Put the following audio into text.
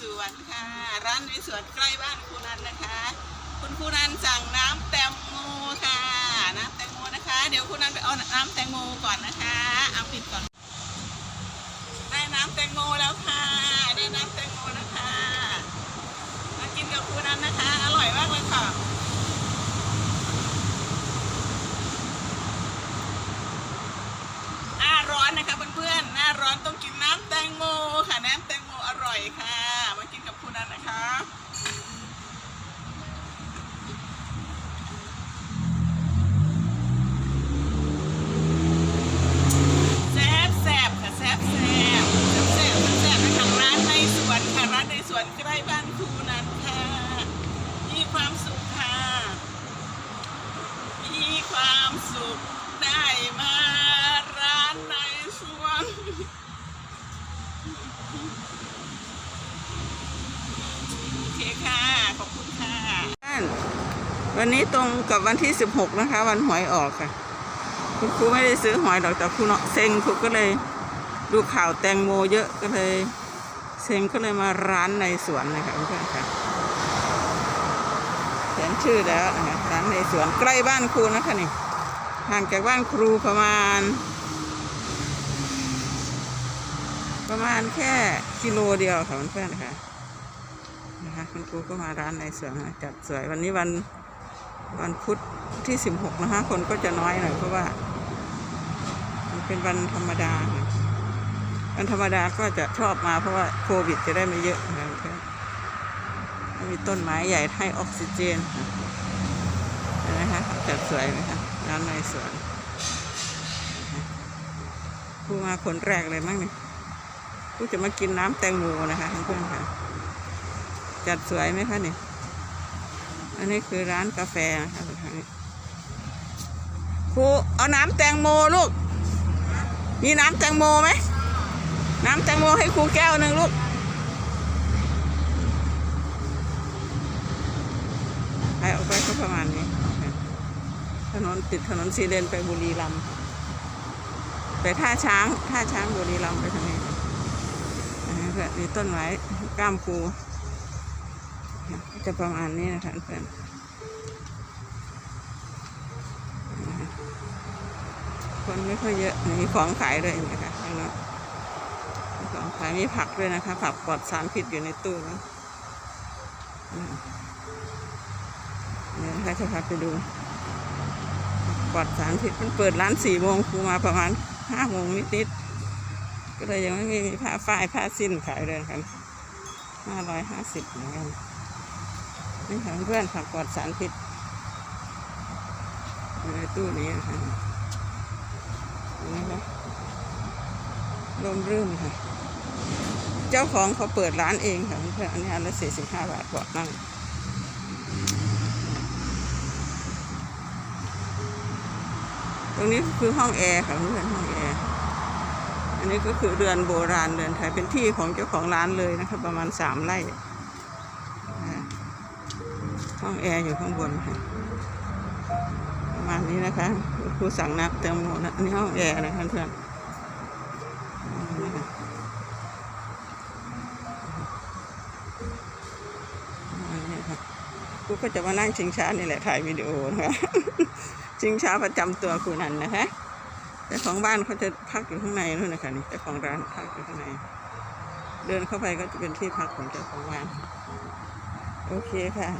สวนค่ะ ร้านในสวนใกล้บ้านครูนันนะคะ คุณครูนันสั่งน้ำแตงโมค่ะ น้ำแตงโมนะคะ เดี๋ยวครูนันไปเอาน้ำแตงโมก่อนนะคะเอาปิดก่อน ได้น้ำแตงโมแล้วค่ะ ได้น้ำแตงโมนะคะ มากินกับครูนันนะคะ อร่อยมากเลยค่ะหน้าร้อนนะคะเพื่อนๆ หน้าร้อนต้องกินน้ำแตงโมค่ะ น้ำแตงโมอร่อยค่ะ วนใกล้บ้านครูนันค่ะมีความสุขค่ะ มีความสุขได้มาร้านในสวนโอเคค่ะ ขอบคุณค่ะ วันนี้ตรงกับวันที่ 16 นะคะ วันหวยออกค่ะ คุณครูไม่ได้ซื้อหวยดอกแต่ครูเนาะเซ็งครูก็เลยดูข่าวแตงโมเยอะก็เลย เซ็งก็เลยมาร้านในสวนนะคะเพื่อนๆค่ะเขียนชื่อแล้วนะคะร้านในสวนใกล้บ้านครูนะคะนี่ห่างจากบ้านครูประมาณ ประมาณแค่กิโลเดียวค่ะเพื่อนๆค่ะนะคะคุณครูก็มาร้านในสวนจัดสวยวันนี้วันวันพุธที่สิบหกนะคะคนก็จะน้อยหน่อยเพราะว่า มันเป็นวันธรรมดาค่ะ วันธรรมดาก็จะชอบมาเพราะว่าโควิดจะได้ไม่เยอะนะคะเพื่อนๆมีต้นไม้ใหญ่ให้ออกซิเจนค่ะคะจัดสวยไหมคะร้านในสวนผู้มาคนแรกเลยมั้งเนี่ยผู้จะมากินน้ำแตงโมนะคะเพื่อนค่ะ จัดสวยไหมคะเนี่ยอันนี้คือร้านกาแฟนะคะทางนี้ครูเอาน้ำแตงโมลูก มีน้ำแตงโมไหม น้ำแตงโมให้ครูแก้วหนึ่งลูก ไปออกไปก็ประมาณนี้ ถนนติดถนนสีเลนไปบุรีรัมย์ไปท่าช้าง ท่าช้างบุรีรัมย์ไปทางนี้อันนี้ก็มีต้นไม้ก้ามปูจะประมาณนี้นะคะเพื่อนคนไม่ค่อยเยอะมีของขายเลยนะคะข้างนอก ของขายมีผักด้วยนะคะ ผักปลอดสารพิษอยู่ในตู้นะเดี๋ยวนะคะจะพาไปดูปลอดสารพิษมันเปิดร้านสี่โมงครูมาประมาณห้าโมงนิดๆก็เลยยังไม่มีผ้าฝ้ายผ้าสิ้นขายเลยครับห้าร้อยห้าสิบเหมือนกันนี่ค่ะเพื่อนผักปลอดสารพิษอยู่ในตู้นี้นะคะนี่นะคะ ลมรื่นค่ะ เจ้าของเขาเปิดร้านเองค่ะเพื่อนอันนี้อันละสี่สิบห้าบาทบอกนั่งตรงนี้คือห้องแอร์ค่ะเพื่อนห้องแอร์อันนี้ก็คือเรือนโบราณเรือนไทยเป็นที่ของเจ้าของร้านเลยนะคะประมาณสามไร่ห้องแอร์อยู่ข้างบนค่ะประมาณนี้นะคะครูสั่งนับเต็มหมดนะอันนี้ห้องแอร์นะคะเพื่อน กูก็จะมานั่งชิงช้านี่แหละถ่ายวิดีโอนะคะชิงช้าประจำตัวคุณนันนะคะแต่ของบ้านเขาจะพักอยู่ข้างในนู่นนะคะนี่เจ้าของร้านพักอยู่ข้างใน เดินเข้าไปก็จะเป็นที่พักของเจ้าของบ้าน โอเคค่ะ